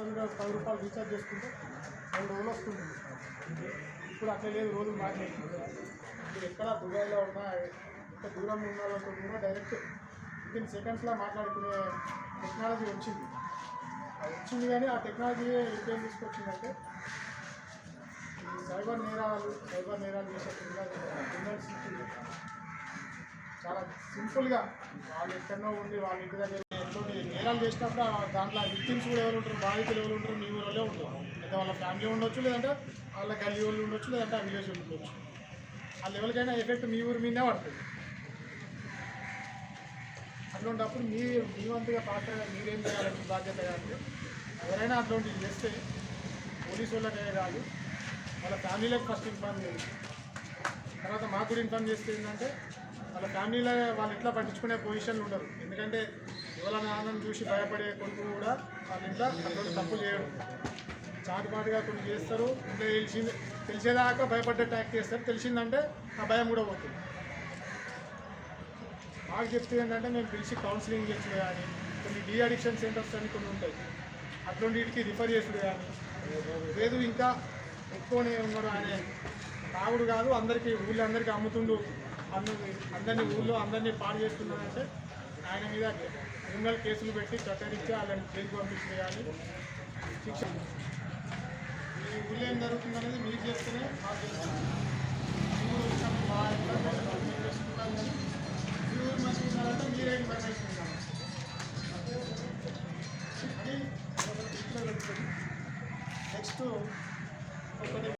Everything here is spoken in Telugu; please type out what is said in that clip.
పది పది రూపాయలు రీఛార్జ్ చేసుకుంటే రెండు రోజులు వస్తుంది ఇప్పుడు అట్లా లేదు రోజులు మాట్లాడుతుంది ఇప్పుడు ఎక్కడ దుబాయ్లో ఉన్నా ఎంత దూరం ఉన్న వాళ్ళతో కూడా డైరెక్ట్ విత్ సెకండ్స్లో మాట్లాడుకునే టెక్నాలజీ వచ్చింది. అది వచ్చింది కానీ ఆ టెక్నాలజీ ఏం తీసుకొచ్చిందంటే సైబర్ నేరాలు సైబర్ నేరాలు చేసే క్రిమినల్స్ చాలా సింపుల్గా వాళ్ళు ఎక్కడో ఉండి వాళ్ళ ఇంటి దగ్గర దాంట్లో నేరాలు చేసినప్పుడు దాంట్లో విక్టిమ్స్ కూడా ఎవరు ఉంటారు? బాధితులు ఎవరు ఉంటారు? మీ ఊళ్ళో ఉంటారు? లేదా వాళ్ళ ఫ్యామిలీ ఉండొచ్చు లేదంటే వాళ్ళ గల్లీ వాళ్ళు ఉండొచ్చు లేదంటే ఆ విలేజ్ ఉండొచ్చు. ఆ లెవెల్కైనా ఎఫెక్ట్ మీ ఊరి మీదే పడుతుంది. అటువంటిప్పుడు మీ మీ వంతుగా పాత్ర మీరేం చేయాలి మీ బాధ్యత అంటే ఎవరైనా అటువంటివి చేస్తే పోలీసు వాళ్ళకే కాదు వాళ్ళ ఫ్యామిలీలకు ఫస్ట్ ఇన్ఫార్మ్ చేయాలి తర్వాత మాకు కూడా ఇన్ఫార్మ్ చేస్తే ఏంటంటే వాళ్ళ ఫ్యామిలీలో వాళ్ళు ఇట్లా పట్టించుకునే పొజిషన్లు ఉండరు. ఎందుకంటే ఎవరి చూసి భయపడే కొడుకు కూడా వాళ్ళ ఇంట్లో అటువంటి తప్పు చేయడు. చాటుపాటుగా కొన్ని చేస్తారు. ఇంట్లో తెలిసింది తెలిసేదాకా భయపడ్డే ట్యాక్ చేస్తారు. తెలిసిందంటే ఆ భయం కూడా పోతుంది. మాకు చెప్తే ఏంటంటే మేము పిలిచి కౌన్సిలింగ్ చేసుడు కానీ కొన్ని డీ అడిక్షన్ సెంటర్స్ అని కొన్ని ఉంటాయి. అటువంటికి రిఫర్ చేసుడు కానీ లేదు ఇంకా ఎక్కువనే ఉన్నారు అనే తాగుడు కాదు అందరికీ ఊళ్ళో అందరికీ అమ్ముతుండు. అందరి అందరినీ ఊళ్ళో అందరినీ పాడు చేస్తున్నారంటే ఆయన మీద క్రిమినల్ కేసులు పెట్టి చట్టరీత్యా వాళ్ళని జైలు పంపించింది కానీ శిక్ష. ఈ ఊళ్ళో ఏం జరుగుతుందనేది మీరు చేస్తేనే మాకు మా మీరు నెక్స్ట్ ఒకటి